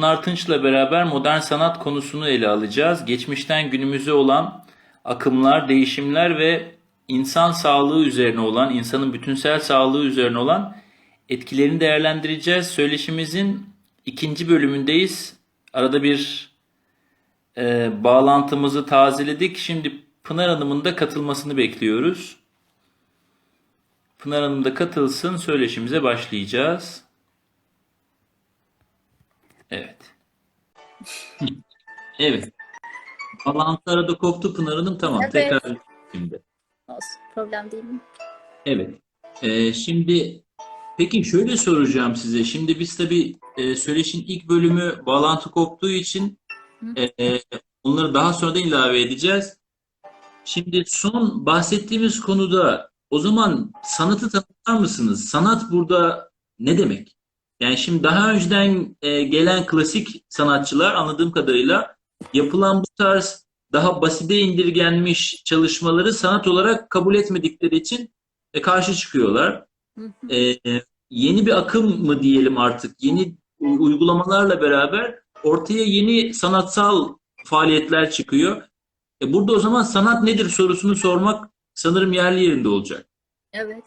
Pınar Tınç'la beraber modern sanat konusunu ele alacağız. Geçmişten günümüze olan akımlar, değişimler ve insan sağlığı üzerine olan, insanın bütünsel sağlığı üzerine olan etkilerini değerlendireceğiz. Söyleşimizin ikinci bölümündeyiz. Arada bir e, bağlantımızı tazeledik. Şimdi Pınar Hanım'ın da katılmasını bekliyoruz. Pınar Hanım da katılsın. Söyleşimize başlayacağız. Evet. Evet. Bağlantı arada koptu Pınar Hanım. Tamam. Evet. Tekrar şimdi. Olsun. Problem değil mi? Evet. Ee, şimdi peki şöyle soracağım size. Şimdi biz tabii e, söyleşin ilk bölümü bağlantı koptuğu için e, e, onları daha sonradan ilave edeceğiz. Şimdi son bahsettiğimiz konuda o zaman sanatı tanıtır mısınız? Sanat burada ne demek? Yani şimdi daha önceden e, gelen klasik sanatçılar anladığım kadarıyla yapılan bu tarz daha basite indirgenmiş çalışmaları sanat olarak kabul etmedikleri için e, karşı çıkıyorlar. E, e, yeni bir akım mı diyelim artık, yeni uygulamalarla beraber ortaya yeni sanatsal faaliyetler çıkıyor. E, burada o zaman sanat nedir sorusunu sormak sanırım yerli yerinde olacak. Evet.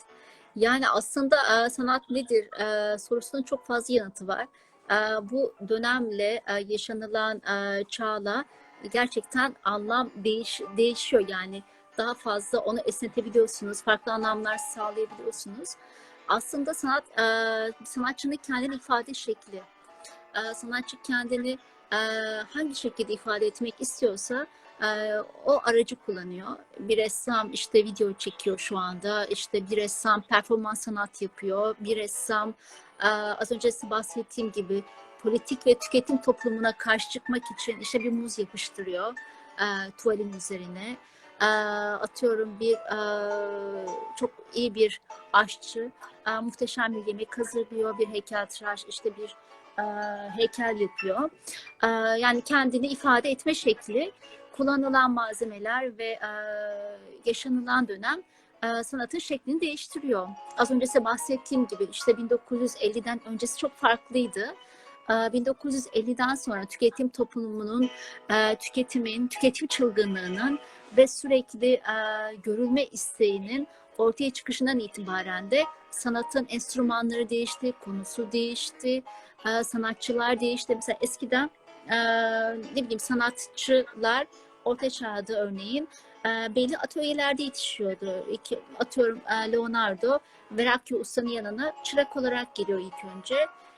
Yani aslında e, sanat nedir e, sorusunun çok fazla yanıtı var. E, bu dönemle e, yaşanılan e, çağla gerçekten anlam değiş, değişiyor. Yani daha fazla onu esnetebiliyorsunuz, farklı anlamlar sağlayabiliyorsunuz. Aslında sanat e, sanatçının kendini ifade şekli. E, sanatçı kendini e, hangi şekilde ifade etmek istiyorsa o aracı kullanıyor. Bir ressam işte video çekiyor şu anda. İşte bir ressam performans sanat yapıyor. Bir ressam e, az önce size bahsettiğim gibi politik ve tüketim toplumuna karşı çıkmak için işte bir muz yapıştırıyor e, tuvalin üzerine. E, atıyorum bir çok iyi bir aşçı muhteşem bir yemek hazırlıyor. Bir heykeltıraş işte bir e, heykel yapıyor. E, yani kendini ifade etme şekli kullanılan malzemeler ve e, yaşanılan dönem e, sanatın şeklini değiştiriyor. Az önce size bahsettiğim gibi işte 1950'den öncesi çok farklıydı. E, 1950'den sonra tüketim toplumunun, e, tüketimin, tüketim çılgınlığının ve sürekli e, görülme isteğinin ortaya çıkışından itibaren de sanatın enstrümanları değişti, konusu değişti, e, sanatçılar değişti. Mesela eskiden e, ne bileyim sanatçılar orta çağda örneğin e, belli atölyelerde yetişiyordu. İki, atıyorum Leonardo Verrocchio ustanın yanına çırak olarak geliyor ilk önce.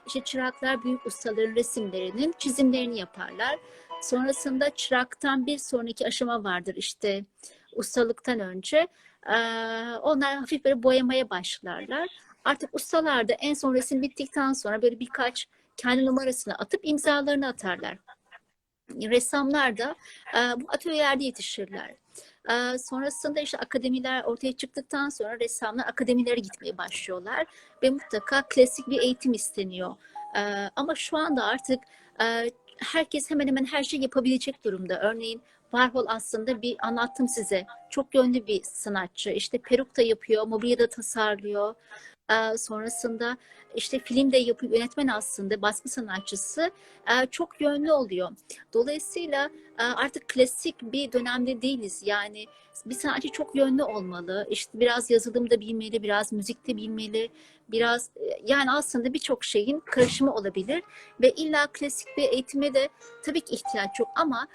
İşte çıraklar büyük ustaların resimlerinin çizimlerini yaparlar. Sonrasında çıraktan bir sonraki aşama vardır işte ustalıktan önce. Onlar hafif böyle boyamaya başlarlar. Artık ustalar da en son resim bittikten sonra böyle birkaç kendi numarasını atıp imzalarını atarlar. Ressamlar da bu atölyelerde yetişirler. Sonrasında işte akademiler ortaya çıktıktan sonra ressamlar akademilere gitmeye başlıyorlar ve mutlaka klasik bir eğitim isteniyor. Ama şu anda artık herkes hemen hemen her şeyi yapabilecek durumda. Örneğin Warhol aslında bir anlattım size. Çok yönlü bir sanatçı. İşte peruk da yapıyor, mobilya da tasarlıyor. Sonrasında işte film de yapıyor, yönetmen aslında, baskı sanatçısı çok yönlü oluyor. Dolayısıyla artık klasik bir dönemde değiliz. Yani bir sanatçı çok yönlü olmalı. İşte biraz yazılım da bilmeli, biraz müzik de bilmeli, biraz yani aslında birçok şeyin karışımı olabilir ve illa klasik bir eğitime de tabii ki ihtiyaç yok ama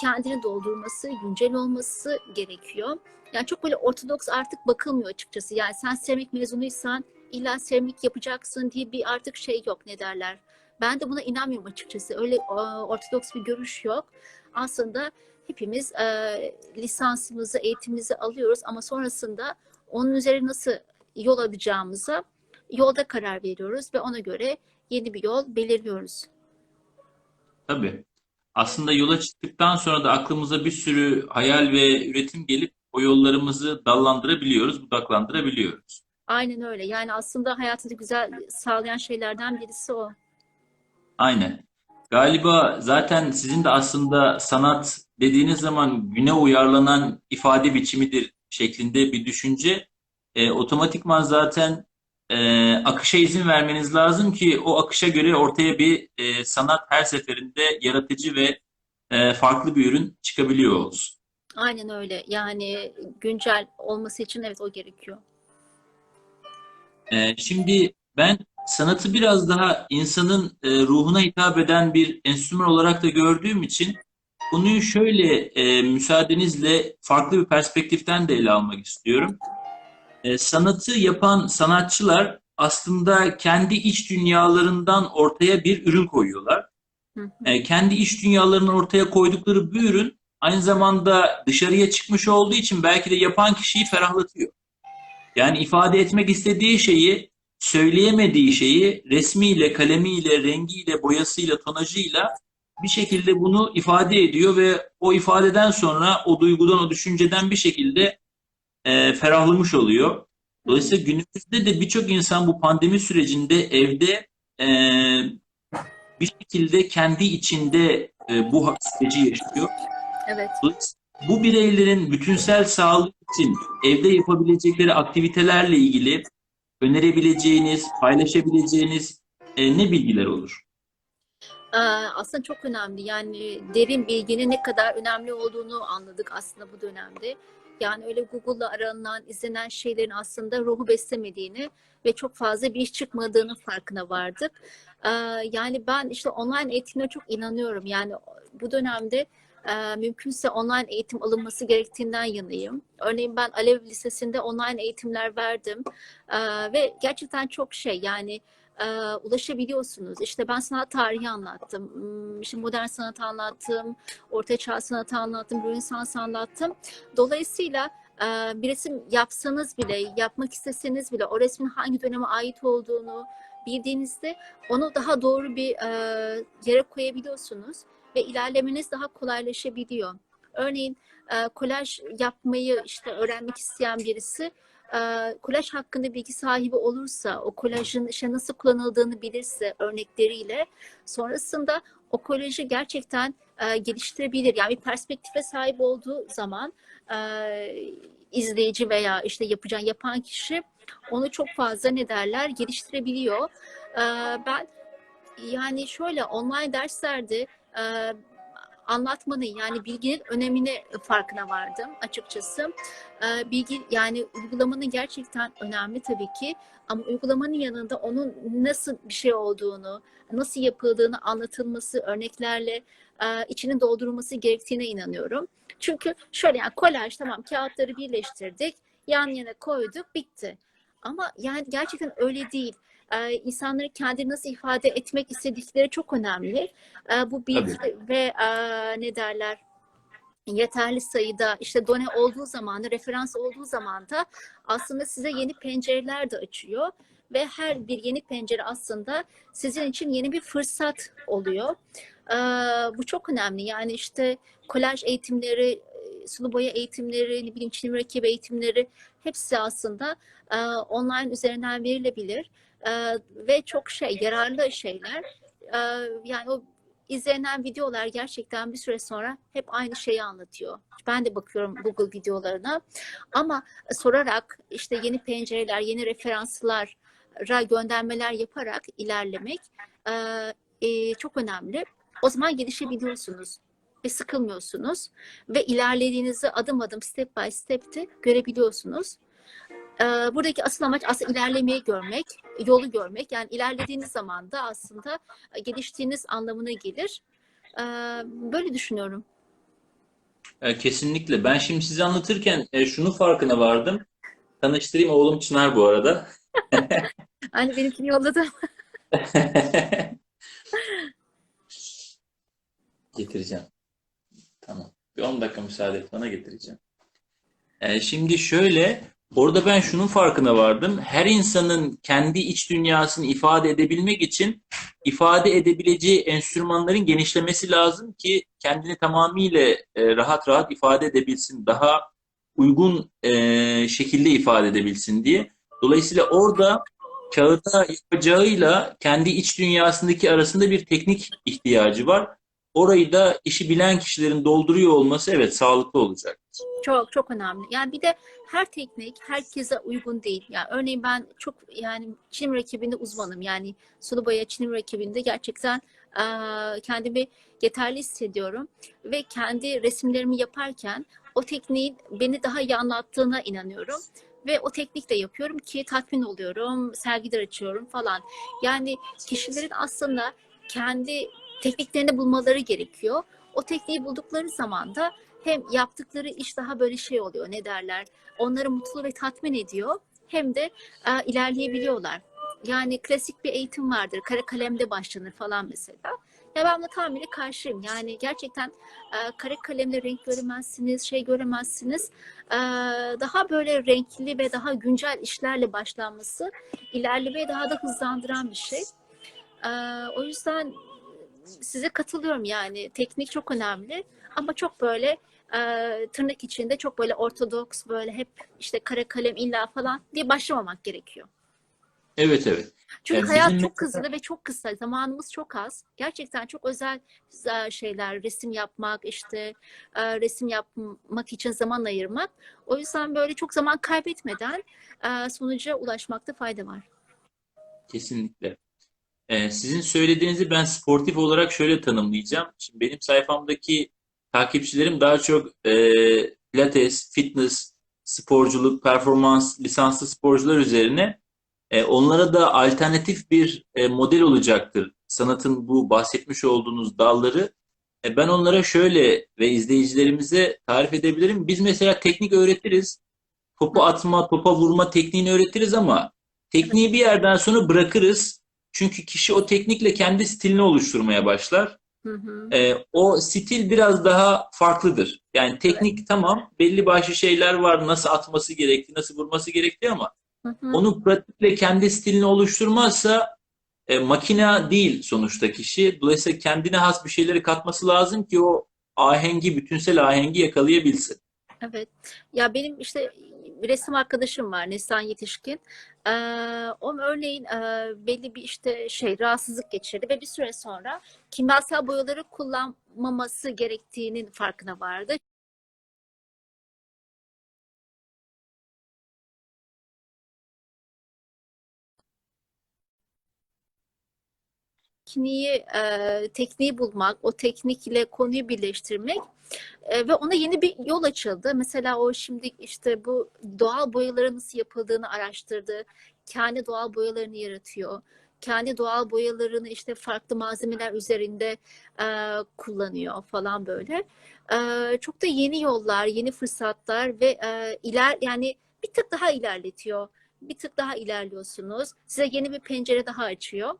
kendini doldurması, güncel olması gerekiyor. Yani çok böyle ortodoks artık bakılmıyor açıkçası. Yani sen seramik mezunuysan illa seramik yapacaksın diye bir artık şey yok ne derler. Ben de buna inanmıyorum açıkçası. Öyle ortodoks bir görüş yok. Aslında hepimiz e, lisansımızı, eğitimimizi alıyoruz ama sonrasında onun üzerine nasıl yol alacağımıza yolda karar veriyoruz ve ona göre yeni bir yol belirliyoruz. Tabii. Aslında yola çıktıktan sonra da aklımıza bir sürü hayal ve üretim gelip o yollarımızı dallandırabiliyoruz, budaklandırabiliyoruz. Aynen öyle. Yani aslında hayatı da güzel sağlayan şeylerden birisi o. Aynen. Galiba zaten sizin de aslında sanat dediğiniz zaman güne uyarlanan ifade biçimidir şeklinde bir düşünce. E, otomatikman zaten e, akışa izin vermeniz lazım ki o akışa göre ortaya bir e, sanat her seferinde yaratıcı ve e, farklı bir ürün çıkabiliyor olsun. Aynen öyle. Yani güncel olması için evet o gerekiyor. E, şimdi ben sanatı biraz daha insanın e, ruhuna hitap eden bir enstrüman olarak da gördüğüm için konuyu şöyle e, müsaadenizle farklı bir perspektiften de ele almak istiyorum. E, sanatı yapan sanatçılar aslında kendi iç dünyalarından ortaya bir ürün koyuyorlar. Hı hı. E, kendi iç dünyalarının ortaya koydukları bir ürün aynı zamanda dışarıya çıkmış olduğu için belki de yapan kişiyi ferahlatıyor. Yani ifade etmek istediği şeyi, söyleyemediği şeyi resmiyle, kalemiyle, rengiyle, boyasıyla, tonajıyla bir şekilde bunu ifade ediyor ve o ifadeden sonra o duygudan, o düşünceden bir şekilde e, ferahlamış oluyor. Dolayısıyla günümüzde de birçok insan bu pandemi sürecinde evde e, bir şekilde kendi içinde e, bu süreci yaşıyor. Evet. Bu bireylerin bütünsel sağlık için evde yapabilecekleri aktivitelerle ilgili önerebileceğiniz, paylaşabileceğiniz e, ne bilgiler olur? Ee, Aslında çok önemli. Yani derin bilginin ne kadar önemli olduğunu anladık aslında bu dönemde. Yani öyle Google'la aranan, izlenen şeylerin aslında ruhu beslemediğini ve çok fazla bir iş çıkmadığının farkına vardık. Ee, Yani ben işte online eğitimine çok inanıyorum. Yani bu dönemde e, mümkünse online eğitim alınması gerektiğinden yanayım. Örneğin ben Alev Lisesi'nde online eğitimler verdim Ee, ve gerçekten çok şey yani e, ulaşabiliyorsunuz. İşte ben sanat tarihi anlattım, hmm, işte modern sanat anlattım, orta çağ sanatı anlattım, Rönesans anlattım. Dolayısıyla e, bir resim yapsanız bile, yapmak isteseniz bile o resmin hangi döneme ait olduğunu bildiğinizde onu daha doğru bir e, yere koyabiliyorsunuz ve ilerlemeniz daha kolaylaşabiliyor. Örneğin e, kolaj yapmayı işte öğrenmek isteyen birisi e, kolaj hakkında bilgi sahibi olursa, o kolajın işte nasıl kullanıldığını bilirse örnekleriyle sonrasında o kolajı gerçekten e, geliştirebilir. Yani bir perspektife sahip olduğu zaman e, izleyici veya işte yapacağın yapan kişi onu çok fazla ne derler geliştirebiliyor. E, ben yani şöyle online derslerde e, anlatmanın yani bilginin önemine farkına vardım açıkçası. Ee, bilgi yani uygulamanın gerçekten önemli tabii ki ama uygulamanın yanında onun nasıl bir şey olduğunu, nasıl yapıldığını anlatılması, örneklerle e, içinin doldurulması gerektiğine inanıyorum. Çünkü şöyle yani kolaj tamam kağıtları birleştirdik, yan yana koyduk, bitti. Ama yani gerçekten öyle değil. Ee, insanları kendini nasıl ifade etmek istedikleri çok önemli. Ee, bu bilgi ve e, ne derler yeterli sayıda işte done olduğu zaman da referans olduğu zaman da aslında size yeni pencereler de açıyor ve her bir yeni pencere aslında sizin için yeni bir fırsat oluyor. Ee, bu çok önemli. Yani işte kolaj eğitimleri, sulu boya eğitimleri, ne bileyim çizim mürekkep eğitimleri hepsi aslında e, online üzerinden verilebilir. E, ve çok şey yararlı şeyler. E, yani o izlenen videolar gerçekten bir süre sonra hep aynı şeyi anlatıyor. Ben de bakıyorum Google videolarına. Ama sorarak işte yeni pencereler, yeni referanslara göndermeler yaparak ilerlemek e, e, çok önemli. O zaman gelişebiliyorsunuz ve sıkılmıyorsunuz ve ilerlediğinizi adım adım step by step de görebiliyorsunuz. Ee, buradaki asıl amaç aslında ilerlemeyi görmek, yolu görmek. Yani ilerlediğiniz zaman da aslında geliştiğiniz anlamına gelir. Ee, böyle düşünüyorum. E, Kesinlikle. Ben şimdi size anlatırken e, şunu farkına vardım. Tanıştırayım oğlum Çınar bu arada. Hani benimkini yolladı. Getireceğim. Tamam. Bir 10 dakika müsaade et bana getireceğim. E, şimdi şöyle, orada ben şunun farkına vardım. Her insanın kendi iç dünyasını ifade edebilmek için ifade edebileceği enstrümanların genişlemesi lazım ki kendini tamamıyla e, rahat rahat ifade edebilsin. Daha uygun e, şekilde ifade edebilsin diye. Dolayısıyla orada kağıda yapacağıyla kendi iç dünyasındaki arasında bir teknik ihtiyacı var. Orayı da işi bilen kişilerin dolduruyor olması evet sağlıklı olacak. Çok çok önemli. Yani bir de her teknik herkese uygun değil. Yani örneğin ben çok yani çinim rakibinde uzmanım. Yani sulu boya çinim rakibinde gerçekten kendimi yeterli hissediyorum ve kendi resimlerimi yaparken o tekniğin beni daha iyi anlattığına inanıyorum. Ve o teknikle yapıyorum ki tatmin oluyorum, sergiler açıyorum falan. Yani kişilerin aslında kendi tekniklerini bulmaları gerekiyor. O tekniği buldukları zaman da hem yaptıkları iş daha böyle şey oluyor ne derler onları mutlu ve tatmin ediyor hem de e, ilerleyebiliyorlar. Yani klasik bir eğitim vardır. Kara kalemde başlanır falan mesela. Ya ben buna tamamıyla karşıyım. Yani gerçekten e, kara kalemle renk göremezsiniz, şey göremezsiniz. E, daha böyle renkli ve daha güncel işlerle başlanması ilerlemeyi daha da hızlandıran bir şey. E, o yüzden size katılıyorum yani. Teknik çok önemli ama çok böyle e, tırnak içinde çok böyle ortodoks böyle hep işte kara kalem illa falan diye başlamamak gerekiyor. Evet evet. Çünkü Yani hayat çok mesela- hızlı ve çok kısa. Zamanımız çok az. Gerçekten çok özel e, şeyler, resim yapmak, işte e, resim yapmak için zaman ayırmak. O yüzden böyle çok zaman kaybetmeden e, sonuca ulaşmakta fayda var. Kesinlikle. Ee, sizin söylediğinizi ben sportif olarak şöyle tanımlayacağım. Şimdi benim sayfamdaki takipçilerim daha çok e, pilates, fitness, sporculuk, performans, lisanslı sporcular üzerine. E, onlara da alternatif bir e, model olacaktır. Sanatın bu bahsetmiş olduğunuz dalları. E, ben onlara şöyle ve izleyicilerimize tarif edebilirim. Biz mesela teknik öğretiriz. Topu atma, topa vurma tekniğini öğretiriz ama tekniği bir yerden sonra bırakırız. Çünkü kişi o teknikle kendi stilini oluşturmaya başlar. Hı hı. Ee, o stil biraz daha farklıdır. Yani teknik tamam, belli başlı şeyler var, nasıl atması gerektiği, nasıl vurması gerektiği ama Hı hı. onu pratikle kendi stilini oluşturmazsa e, makina değil sonuçta kişi. Dolayısıyla kendine has bir şeyleri katması lazım ki o ahengi, bütünsel ahengi yakalayabilsin. Evet. Ya benim işte resim arkadaşım var Neslihan Yetişkin. Ee, o örneğin e, belli bir işte şey rahatsızlık geçirdi ve bir süre sonra kimyasal boyaları kullanmaması gerektiğinin farkına vardı. Tekniği, e, tekniği bulmak, o teknikle konuyu birleştirmek e, ve ona yeni bir yol açıldı. Mesela o şimdi işte bu doğal boyaların nasıl yapıldığını araştırdı. Kendi doğal boyalarını yaratıyor. Kendi doğal boyalarını işte farklı malzemeler üzerinde e, kullanıyor falan böyle. E, çok da yeni yollar, yeni fırsatlar ve e, iler yani bir tık daha ilerletiyor. Bir tık daha ilerliyorsunuz. Size yeni bir pencere daha açıyor.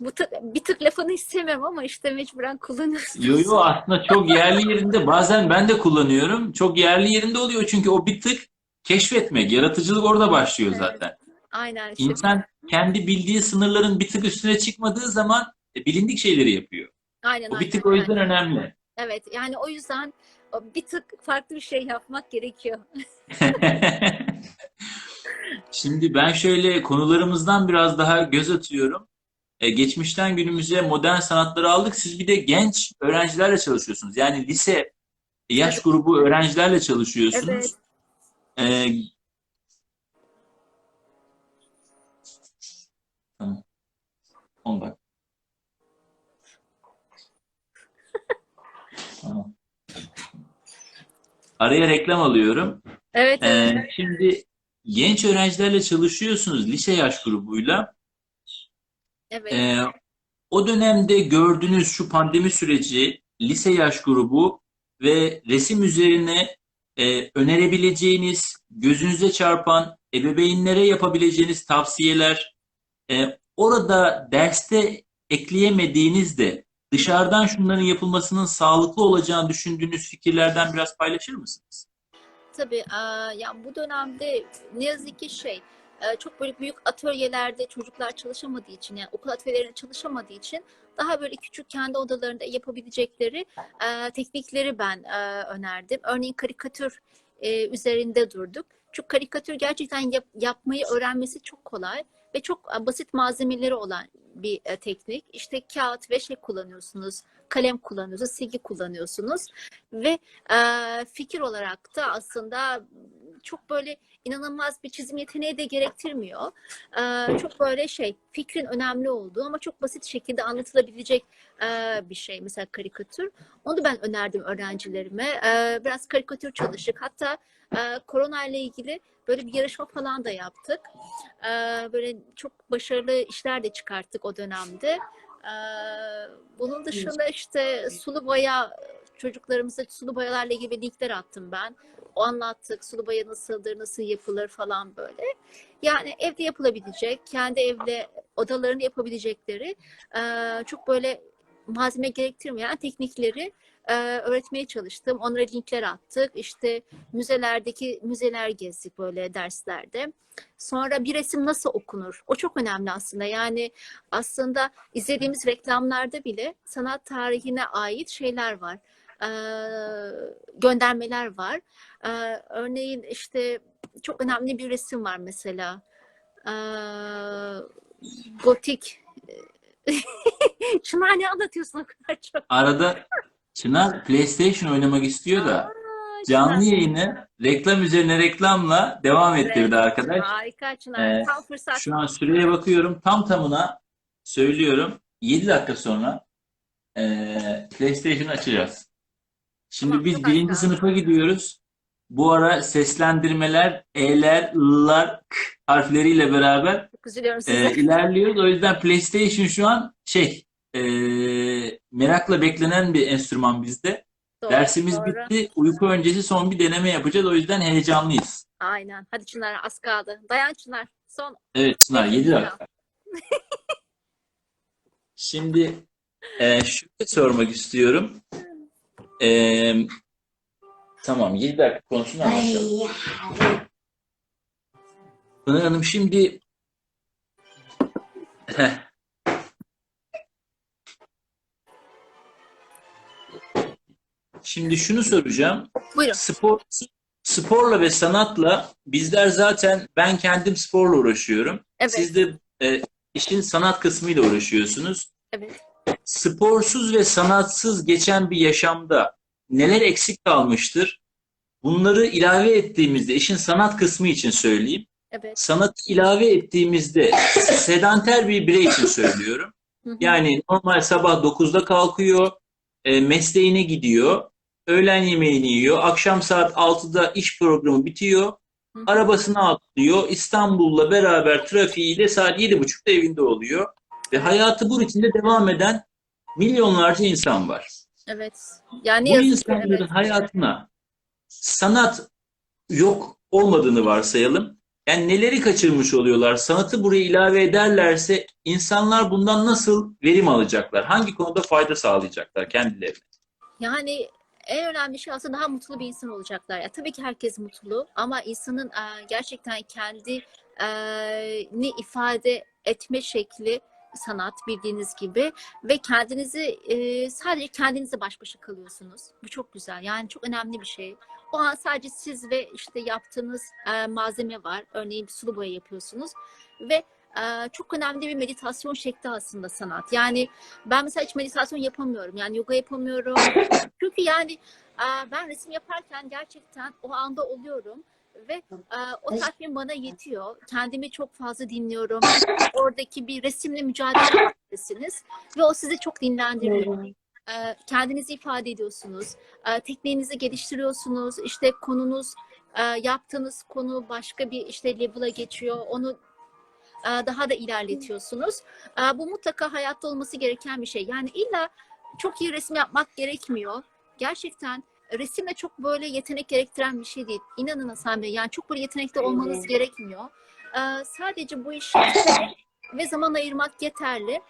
Bu bir tık lafını istemem ama işte mecburen kullanıyorsunuz. Yo yo aslında çok yerli yerinde bazen ben de kullanıyorum. Çok yerli yerinde oluyor çünkü o bir tık keşfetmek, yaratıcılık orada başlıyor Evet. zaten. Aynen. İnsan kendi bildiği sınırların bir tık üstüne çıkmadığı zaman e, bilindik şeyleri yapıyor. Aynen O bir tık aynen, o yüzden aynen. önemli. Evet yani o yüzden bir tık farklı bir şey yapmak gerekiyor. Şimdi ben şöyle konularımızdan biraz daha göz atıyorum. E, geçmişten günümüze modern sanatları aldık. Siz bir de genç öğrencilerle çalışıyorsunuz. Yani lise yaş grubu öğrencilerle çalışıyorsunuz. Evet. E, tamam. 10 dakika. Tamam. Araya reklam alıyorum. Evet, Ee, evet. şimdi genç öğrencilerle çalışıyorsunuz lise yaş grubuyla. Evet. Ee, o dönemde gördüğünüz şu pandemi süreci, lise yaş grubu ve resim üzerine e, önerebileceğiniz, gözünüze çarpan, ebeveynlere yapabileceğiniz tavsiyeler, e, orada derste ekleyemediğiniz de dışarıdan şunların yapılmasının sağlıklı olacağını düşündüğünüz fikirlerden biraz paylaşır mısınız? Tabii eee, ya bu dönemde ne yazık ki şey çok böyle büyük atölyelerde çocuklar çalışamadığı için yani okul atölyelerinde çalışamadığı için daha böyle küçük kendi odalarında yapabilecekleri eee, teknikleri ben eee, önerdim. Örneğin karikatür eee, üzerinde durduk. Çünkü karikatür gerçekten yap- yapmayı öğrenmesi çok kolay ve çok e, basit malzemeleri olan bir e, teknik. İşte kağıt ve şey kullanıyorsunuz, kalem kullanıyorsunuz, silgi kullanıyorsunuz ve e, fikir olarak da aslında çok böyle inanılmaz bir çizim yeteneği de gerektirmiyor. Çok böyle şey fikrin önemli olduğu ama çok basit şekilde anlatılabilecek bir şey mesela karikatür. Onu ben önerdim öğrencilerime. Biraz karikatür çalıştık. Hatta korona ile ilgili böyle bir yarışma falan da yaptık. E, böyle çok başarılı işler de çıkarttık o dönemde. E, bunun dışında işte sulu boya çocuklarımıza sulu boyalarla ilgili linkler attım ben. O anlattık. Sulu boya nasıldır, nasıl yapılır falan böyle. Yani evde yapılabilecek, kendi evde odalarını yapabilecekleri e, çok böyle malzeme gerektirmeyen teknikleri e, öğretmeye çalıştım. Onlara linkler attık. İşte müzelerdeki müzeler gezdik böyle derslerde. Sonra bir resim nasıl okunur? O çok önemli aslında. Yani aslında izlediğimiz reklamlarda bile sanat tarihine ait şeyler var. E, göndermeler var. E, örneğin işte çok önemli bir resim var mesela. E, gotik. Çınar ne anlatıyorsun o kadar çok? Arada Çınar PlayStation oynamak istiyor da canlı Çınar. yayını reklam üzerine reklamla devam ettirdi arkadaş. Harika Çınar. Ee, Tam fırsat. Şu an süreye bakıyorum. Tam tamına söylüyorum. 7 dakika sonra eee PlayStation açacağız. Şimdi Tamam, biz birinci sınıfa gidiyoruz. Bu ara seslendirmeler E'ler, L'lar, K harfleriyle beraber size. ilerliyoruz. O yüzden PlayStation şu an şey eee, merakla beklenen bir enstrüman bizde. Doğru, Dersimiz doğru. bitti. Uyku öncesi son bir deneme yapacağız. O yüzden heyecanlıyız. Aynen. Hadi Çınar az kaldı. Dayan Çınar. Son. Evet Çınar Peki, 7 Çınar. dakika. Şimdi e, şöyle sormak istiyorum. E, tamam 7 dakika konusunu anlatalım. Pınar Hanım şimdi Şimdi şunu soracağım. Buyurun. Spor sporla ve sanatla bizler zaten ben kendim sporla uğraşıyorum. Evet. Siz de e, işin sanat kısmıyla uğraşıyorsunuz. Evet. Sporsuz ve sanatsız geçen bir yaşamda neler eksik kalmıştır? Bunları ilave ettiğimizde işin sanat kısmı için söyleyeyim. Evet. Sanatı ilave ettiğimizde sedanter bir birey için söylüyorum. Yani normal sabah 9'da kalkıyor, e, mesleğine gidiyor, öğlen yemeğini yiyor, akşam saat 6'da iş programı bitiyor, arabasına atlıyor, İstanbul'la beraber trafiğiyle saat 7.30'da evinde oluyor. Ve hayatı bu ritimde devam eden milyonlarca insan var. Evet. Yani Bu yazık insanların evet. hayatına sanat yok olmadığını varsayalım. Yani neleri kaçırmış oluyorlar? Sanatı buraya ilave ederlerse insanlar bundan nasıl verim alacaklar? Hangi konuda fayda sağlayacaklar kendilerine? Yani en önemli şey aslında daha mutlu bir insan olacaklar. Ya tabii ki herkes mutlu ama insanın e, gerçekten kendini ifade etme şekli sanat bildiğiniz gibi ve kendinizi e, sadece kendinizle baş başa kalıyorsunuz. Bu çok güzel. Yani çok önemli bir şey. O an sadece siz ve işte yaptığınız e, malzeme var. Örneğin bir sulu boya yapıyorsunuz ve e, çok önemli bir meditasyon şekli aslında sanat. Yani ben mesela hiç meditasyon yapamıyorum. Yani yoga yapamıyorum. Çünkü yani ben resim yaparken gerçekten o anda oluyorum ve e, o tatmin bana yetiyor. Kendimi çok fazla dinliyorum. Oradaki bir resimle mücadele halindesiniz ve o sizi çok dinlendiriyor. E, Kendinizi ifade ediyorsunuz. E, Tekniğinizi geliştiriyorsunuz. İşte konunuz, e, yaptığınız konu başka bir işte level'a geçiyor. Onu daha da ilerletiyorsunuz. Bu mutlaka hayatta olması gereken bir şey. Yani illa çok iyi resim yapmak gerekmiyor. Gerçekten resim de çok böyle yetenek gerektiren bir şey değil. İnanın Hasan Bey yani çok böyle yetenekli olmanız gerekmiyor. Sadece bu işi ve zaman ayırmak yeterli.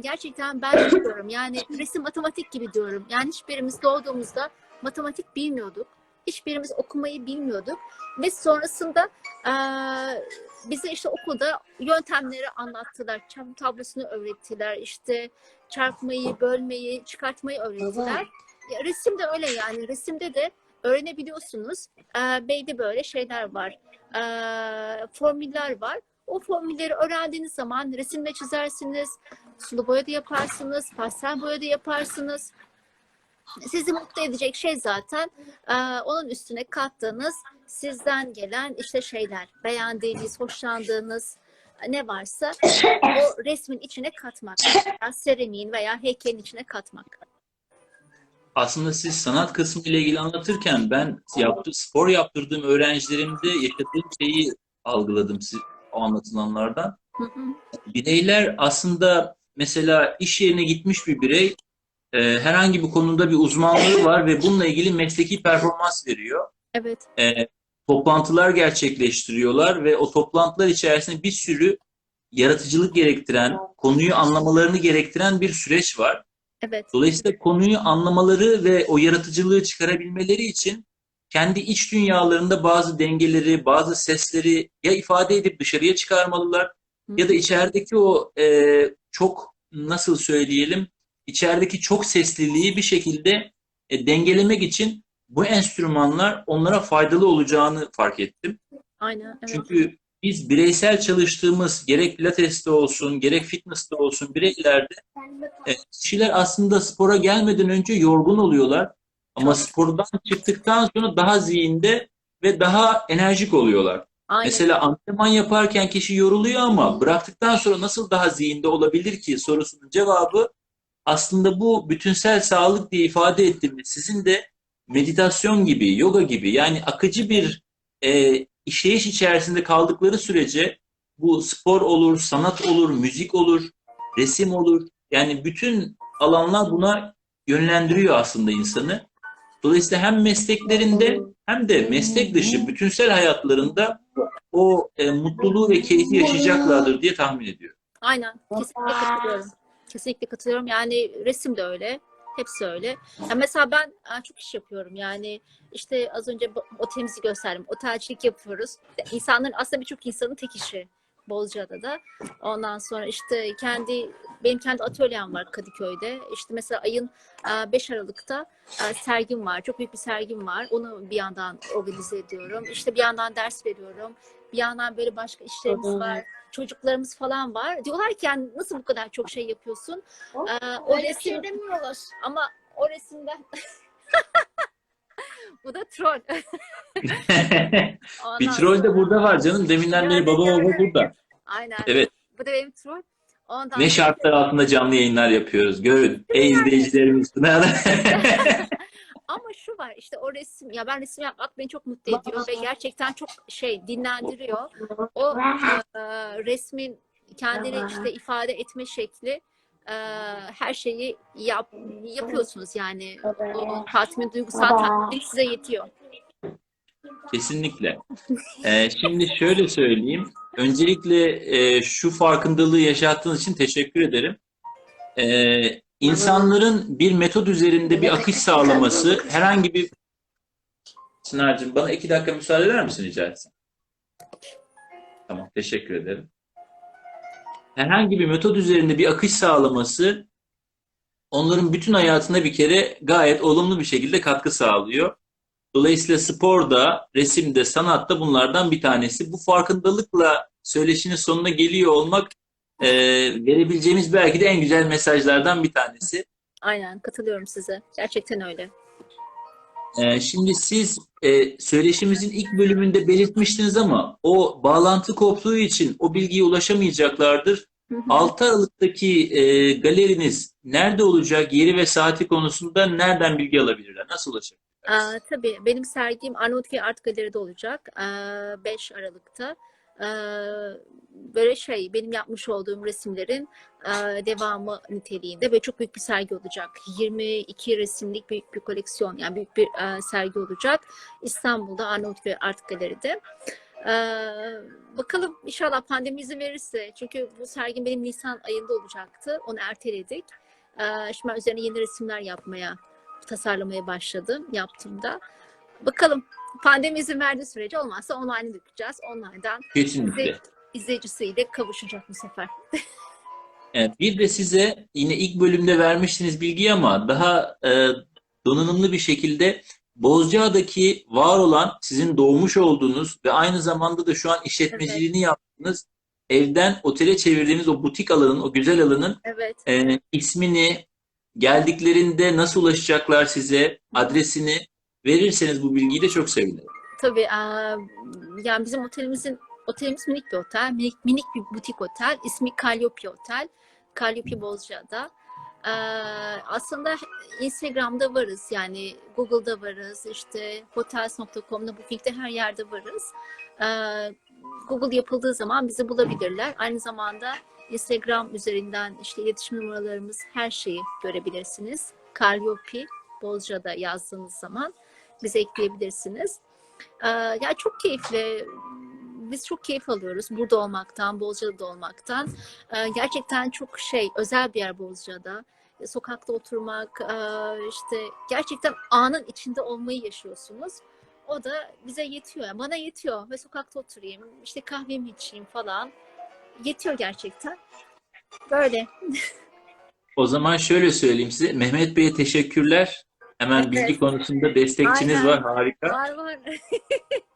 Gerçekten ben diyorum yani resim matematik gibi diyorum. Yani hiçbirimiz doğduğumuzda matematik bilmiyorduk. Hiçbirimiz okumayı bilmiyorduk. Ve sonrasında eee bize işte okulda yöntemleri anlattılar. Çarpım tablosunu öğrettiler. İşte çarpmayı, bölmeyi, çıkartmayı öğrettiler. Ya, resim de öyle yani. Resimde de öğrenebiliyorsunuz. Ee, belli böyle şeyler var. Ee, formüller var. O formülleri öğrendiğiniz zaman resimle çizersiniz, sulu boya da yaparsınız, pastel boya da yaparsınız. Sizi mutlu edecek şey zaten e, onun üstüne kattığınız sizden gelen işte şeyler, beğendiğiniz, hoşlandığınız ne varsa o resmin içine katmak. Veya seramiğin veya heykelin içine katmak. Aslında siz sanat kısmı ile ilgili anlatırken ben yaptı, spor yaptırdığım öğrencilerimde yaşadığım şeyi algıladım siz, o anlatılanlardan. Hı hı. Bireyler aslında mesela iş yerine gitmiş bir birey e, herhangi bir konuda bir uzmanlığı var ve bununla ilgili mesleki performans veriyor. Evet, E, toplantılar gerçekleştiriyorlar ve o toplantılar içerisinde bir sürü yaratıcılık gerektiren, konuyu anlamalarını gerektiren bir süreç var. evet, Dolayısıyla konuyu anlamaları ve o yaratıcılığı çıkarabilmeleri için kendi iç dünyalarında bazı dengeleri, bazı sesleri ya ifade edip dışarıya çıkarmalılar ya da içerideki o e, çok nasıl söyleyelim, içerideki çok sesliliği bir şekilde e, dengelemek için bu enstrümanlar onlara faydalı olacağını fark ettim. aynen, evet. Çünkü biz bireysel çalıştığımız gerek pilateste olsun, gerek fitness'te olsun bireylerde e, kişiler aslında spora gelmeden önce yorgun oluyorlar. Ama spordan çıktıktan sonra daha zihinde ve daha enerjik oluyorlar. Aynen. Mesela antrenman yaparken kişi yoruluyor ama bıraktıktan sonra nasıl daha zihinde olabilir ki sorusunun cevabı aslında bu bütünsel sağlık diye ifade ettiğimiz sizin de meditasyon gibi, yoga gibi yani akıcı bir e, işleyiş içerisinde kaldıkları sürece bu spor olur, sanat olur, müzik olur, resim olur. Yani bütün alanlar buna yönlendiriyor aslında insanı. Dolayısıyla hem mesleklerinde hem de meslek dışı bütünsel hayatlarında o e, mutluluğu ve keyfi yaşayacaklardır diye tahmin ediyorum. Aynen. Kesinlikle katılıyorum. Kesinlikle katılıyorum. Yani resim de öyle. Hepsi öyle. Ya mesela ben e, çok iş yapıyorum. Yani işte az önce bu- otelimizi gösterdim. Otelcilik yapıyoruz. İnsanların aslında birçok insanın tek işi. Bozcaada'da. Ondan sonra işte kendi benim kendi atölyem var Kadıköy'de. İşte mesela ayın 5 Aralık'ta e, sergim var. Çok büyük bir sergim var. Onu bir yandan organize ediyorum. İşte bir yandan ders veriyorum. Bir yandan böyle başka işlerimiz var. Çocuklarımız falan var. Diyorlar ki yani nasıl bu kadar çok şey yapıyorsun? Ee, o bir resim şey demiyorlar. ama o resimden bu da troll. bir troll de burada var canım. Deminden beri baba baba burada. Aynen. Evet. Bu da benim troll. Ondan Ne şartlar altında canlı yayınlar yapıyoruz. Görün. Ey izleyicilerimiz. Ama şu var işte o resim ya ben resim yapmak beni çok mutlu ediyor ve gerçekten çok şey dinlendiriyor. O e, resmin kendini işte ifade etme şekli e, her şeyi yap, yapıyorsunuz yani. O tatmin, duygusal tatmin size yetiyor. Kesinlikle. Ee, şimdi şöyle söyleyeyim. Öncelikle e, şu farkındalığı yaşattığınız için teşekkür ederim. Ee, insanların bir metod üzerinde bir akış sağlaması herhangi bir Çınar'cığım bana iki dakika müsaade eder misin rica etsem? Tamam, teşekkür ederim. Herhangi bir metod üzerinde bir akış sağlaması onların bütün hayatına bir kere gayet olumlu bir şekilde katkı sağlıyor. Dolayısıyla sporda, resimde, sanatta bunlardan bir tanesi. Bu farkındalıkla söyleşinin sonuna geliyor olmak e, verebileceğimiz belki de en güzel mesajlardan bir tanesi. Aynen katılıyorum size. Gerçekten öyle. E, şimdi siz e, söyleşimizin ilk bölümünde belirtmiştiniz ama o bağlantı koptuğu için o bilgiye ulaşamayacaklardır. Hı hı. 6 Aralık'taki e, galeriniz nerede olacak? Yeri ve saati konusunda nereden bilgi alabilirler? Nasıl ulaşabilirler? Aa, tabii benim sergim Arnavutköy Art Galeri'de olacak. Aa, 5 Aralık'ta. Aa, böyle şey benim yapmış olduğum resimlerin aa, devamı niteliğinde ve çok büyük bir sergi olacak. 22 resimlik büyük bir koleksiyon yani büyük bir aa, sergi olacak. İstanbul'da Arnavutköy Art Galeri'de. Aa, bakalım inşallah pandemi izin verirse. Çünkü bu sergim benim Nisan ayında olacaktı. Onu erteledik. Aa, şimdi ben üzerine yeni resimler yapmaya tasarlamaya başladım yaptığımda. Bakalım pandemi izin verdiği sürece olmazsa online dökeceğiz. Online'dan Kesinlikle. İzleyicisiyle kavuşacak bu sefer. Evet, bir de size yine ilk bölümde vermiştiniz bilgiyi ama daha e, donanımlı bir şekilde Bozcaada'daki var olan sizin doğmuş olduğunuz ve aynı zamanda da şu an işletmeciliğini yaptığınız evden otele çevirdiğimiz o butik alanın, o güzel alanın Evet. e, ismini, geldiklerinde nasıl ulaşacaklar size, adresini verirseniz bu bilgiyi de çok sevinirim. Tabii yani bizim otelimizin otelimiz minik bir otel, minik, minik bir butik otel. İsmi Calliope Otel. Calliope Bozcaada. Eee, aslında Instagram'da varız yani Google'da varız işte hotels.com'da Booking'de her yerde varız. Eee, Google yapıldığı zaman bizi bulabilirler. Aynı zamanda Instagram üzerinden işte iletişim numaralarımız her şeyi görebilirsiniz. Calliope Bozcaada yazdığınız zaman bizi ekleyebilirsiniz. Ee, ya çok keyifli. Biz çok keyif alıyoruz burada olmaktan, Bozcaada'da olmaktan. Ee, gerçekten çok şey, özel bir yer Bozcaada. E, Sokakta oturmak, e, işte gerçekten anın içinde olmayı yaşıyorsunuz. O da bize yetiyor. Yani bana yetiyor ve sokakta oturayım, işte kahvemi içeyim falan. Yetiyor gerçekten. Böyle. O zaman şöyle söyleyeyim size. Mehmet Bey'e teşekkürler. Hemen Evet. bilgi konusunda destekçiniz Aynen. var. Harika. Var var.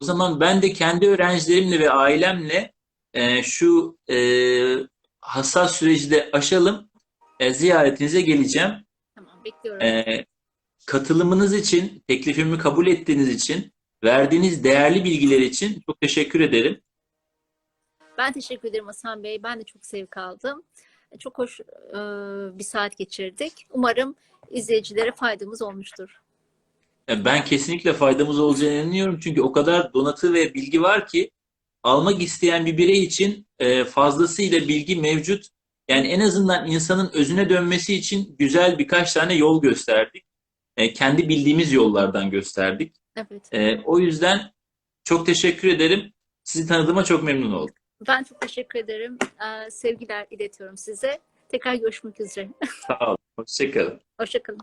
O zaman ben de kendi öğrencilerimle ve ailemle e, şu e, hassas süreci de aşalım. E, ziyaretinize geleceğim. Tamam bekliyorum. E, katılımınız için, teklifimi kabul ettiğiniz için, verdiğiniz değerli bilgiler için çok teşekkür ederim. Ben teşekkür ederim Hasan Bey. Ben de çok zevk aldım. Çok hoş e, bir saat geçirdik. Umarım izleyicilere faydamız olmuştur. E, Ben kesinlikle faydamız olacağına inanıyorum. Çünkü o kadar donatı ve bilgi var ki almak isteyen bir birey için e, fazlasıyla bilgi mevcut. Yani en azından insanın özüne dönmesi için güzel birkaç tane yol gösterdik. E, Kendi bildiğimiz yollardan gösterdik. Evet. E, O yüzden çok teşekkür ederim. Sizi tanıdığıma çok memnun oldum. Ben çok teşekkür ederim. Sevgiler iletiyorum size. Tekrar görüşmek üzere. Sağ olun. Hoşçakalın. Hoşçakalın.